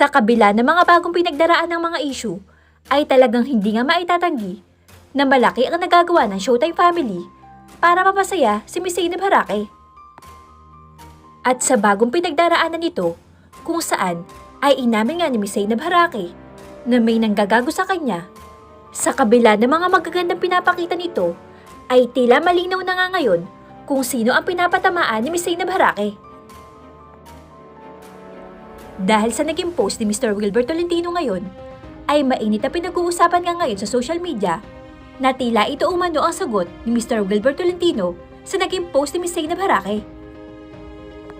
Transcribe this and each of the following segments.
Sa kabila ng mga bagong pinagdaraan ng mga issue, ay talagang hindi nga maitatanggi na malaki ang nagagawa ng Showtime family para mapasaya si Miss Zainab Harake. At sa bagong pinagdaraanan nito, kung saan ay inamin nga ni Miss Zainab Harake na may nanggagago sa kanya, sa kabila ng mga magagandang pinapakita nito, ay tila malinaw na nga ngayon kung sino ang pinapatamaan ni Miss Zainab Harake. Dahil sa naging post ni Mr. Wilbert Tolentino ngayon, ay mainit na pinag-uusapan nga ngayon sa social media na tila ito umano ang sagot ni Mr. Wilbert Tolentino sa naging post ni Miss Zainab Harake.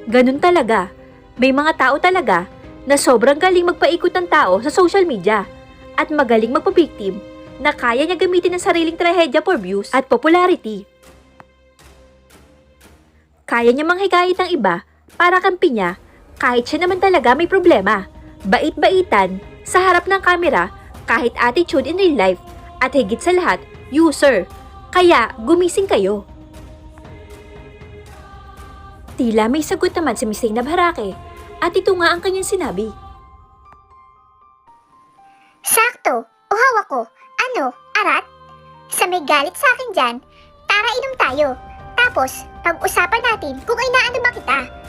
Ganun talaga. May mga tao talaga na sobrang galing magpaikot ng tao sa social media at magaling magpabiktim na kaya niya gamitin ang sariling trahedya for views at popularity. Kaya niya manghigayat ng iba para kampi niya kahit siya naman talaga may problema. Bait-baitan sa harap ng kamera kahit attitude in real life at higit sa lahat, user. Kaya gumising kayo. Tila may sagot naman si Miss Zainab Harake at ito nga ang kanyang sinabi. Sakto, uhaw ako. Ano, arat? Sa may galit sa akin dyan, tara inom tayo. Tapos, pag-usapan natin kung inaano ba kita.